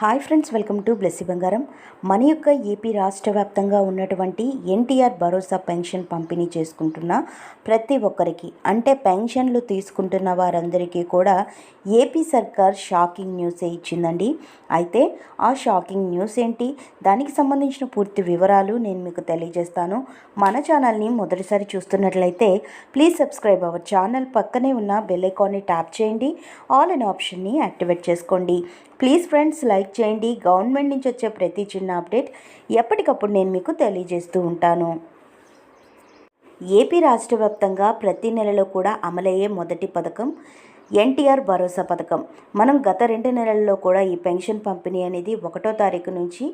Hi friends welcome to Blessy Bangaram. మన యొక్క AP రాష్ట్ర వ్యాప్తంగా ఉన్నటువంటి ఎన్టీఆర్ భరోసా పెన్షన్ పంపిణీ చేసుకుంటున్న ప్రతి ఒక్కరికి అంటే పెన్షన్లు తీసుకుంటున్న వారందరికీ కూడా ఏపీ సర్కార్ షాకింగ్ న్యూసే ఇచ్చిందండి. అయితే ఆ షాకింగ్ న్యూస్ ఏంటి? దానికి సంబంధించిన పూర్తి వివరాలు నేను మీకు తెలియజేస్తాను. మన ఛానల్ని మొదటిసారి చూస్తున్నట్లయితే ప్లీజ్ సబ్స్క్రైబ్ అవర్ ఛానల్ పక్కనే ఉన్న బెల్ ఐకాన్ని ట్యాప్ చేయండి. ఆల్ అండ్ ఆప్షన్ని యాక్టివేట్ చేసుకోండి. ప్లీజ్ ఫ్రెండ్స్ లైక్ చేయండి. గవర్నమెంట్ నుంచి వచ్చే ప్రతి చిన్న అప్డేట్ ఎప్పటికప్పుడు నేను మీకు తెలియజేస్తూ ఉంటాను. ఏపీ రాష్ట్ర వ్యాప్తంగా ప్రతి నెలలో కూడా అమలయ్యే మొదటి పథకం ఎన్టీఆర్ భరోసా పథకం. మనం గత రెండు నెలల్లో కూడా ఈ పెన్షన్ పంపిణీ అనేది ఒకటో తారీఖు నుంచి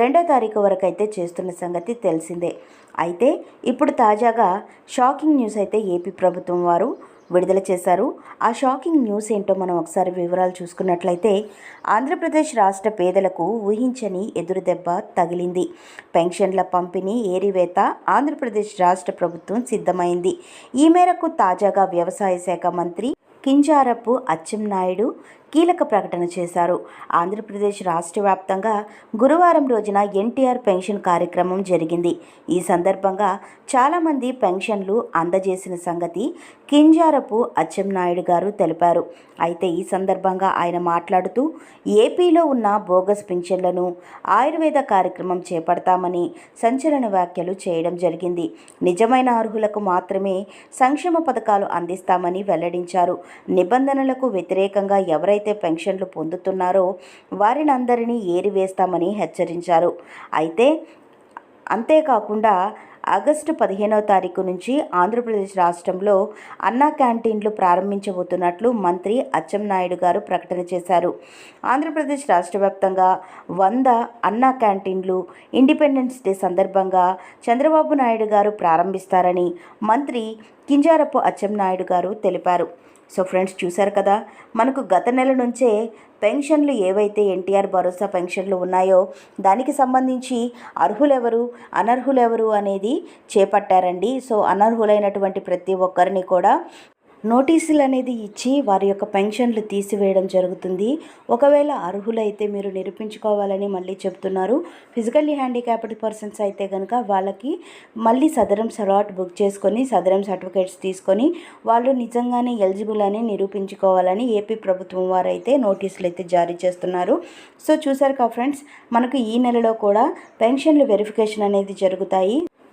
రెండో తారీఖు వరకు అయితే చేస్తున్న సంగతి తెలిసిందే. అయితే ఇప్పుడు తాజాగా షాకింగ్ న్యూస్ అయితే ఏపీ ప్రభుత్వం వారు విడుదల చేశారు. ఆ షాకింగ్ న్యూస్ ఏంటో మనం ఒకసారి వివరాలు చూసుకున్నట్లయితే ఆంధ్రప్రదేశ్ రాష్ట్ర పేదలకు ఊహించని ఎదురుదెబ్బ తగిలింది. పెన్షన్ల పంపిణీ ఏరివేత ఆంధ్రప్రదేశ్ రాష్ట్ర ప్రభుత్వం సిద్ధమైంది. ఈ మేరకు తాజాగా వ్యవసాయ శాఖ మంత్రి కింజారపు అచ్చెన్నాయుడు కీలక ప్రకటన చేశారు. ఆంధ్రప్రదేశ్ రాష్ట్ర వ్యాప్తంగా గురువారం రోజున ఎన్టీఆర్ పెన్షన్ కార్యక్రమం జరిగింది. ఈ సందర్భంగా చాలామంది పెన్షన్లు అందజేసిన సంగతి కింజారపు అచ్చెన్నాయుడు గారు తెలిపారు. అయితే ఈ సందర్భంగా ఆయన మాట్లాడుతూ ఏపీలో ఉన్న బోగస్ పింఛన్లను ఆయుర్వేద కార్యక్రమం చేపడతామని సంచలన వ్యాఖ్యలు చేయడం జరిగింది. నిజమైన అర్హులకు మాత్రమే సంక్షేమ పథకాలు అందిస్తామని వెల్లడించారు. నిబంధనలకు వ్యతిరేకంగా ఎవరైతే పెన్షన్లు పొందుతున్నారో వారిని అందరినీ ఏరివేస్తామని హెచ్చరించారు. అయితే అంతేకాకుండా ఆగస్టు పదిహేనవ తారీఖు నుంచి ఆంధ్రప్రదేశ్ రాష్ట్రంలో అన్నా క్యాంటీన్లు ప్రారంభించబోతున్నట్లు మంత్రి అచ్చెన్నాయుడు గారు ప్రకటన చేశారు. ఆంధ్రప్రదేశ్ రాష్ట్ర వ్యాప్తంగా వంద అన్నా క్యాంటీన్లు ఇండిపెండెన్స్ డే సందర్భంగా చంద్రబాబు నాయుడు గారు ప్రారంభిస్తారని మంత్రి కింజారపు అచ్చెన్నాయుడు గారు తెలిపారు. సో ఫ్రెండ్స్ చూశారు కదా? మనకు గత నెల నుంచే పెన్షన్లు ఏవైతే ఎన్టీఆర్ భరోసా పెన్షన్లు ఉన్నాయో దానికి సంబంధించి అర్హులెవరు అనర్హులెవరు అనేది చేపట్టారండి. సో అనర్హులైనటువంటి ప్రతి ఒక్కరిని కూడా నోటీసులు అనేది ఇచ్చి వారి యొక్క పెన్షన్లు తీసివేయడం జరుగుతుంది. ఒకవేళ అర్హులైతే మీరు నిరూపించుకోవాలని మళ్ళీ చెప్తున్నారు. ఫిజికల్లీ హ్యాండిక్యాప్డ్ పర్సన్స్ అయితే కనుక వాళ్ళకి మళ్ళీ సదరం సలాట్ బుక్ చేసుకొని సదరం సర్టిఫికేట్స్ తీసుకొని వాళ్ళు నిజంగానే ఎలిజిబుల్ అని నిరూపించుకోవాలని ఏపీ ప్రభుత్వం వారైతే నోటీసులు అయితే జారీ చేస్తున్నారు. సో చూసారు కా ఫ్రెండ్స్ మనకు ఈ నెలలో కూడా పెన్షన్లు వెరిఫికేషన్ అనేది జరుగుతాయి.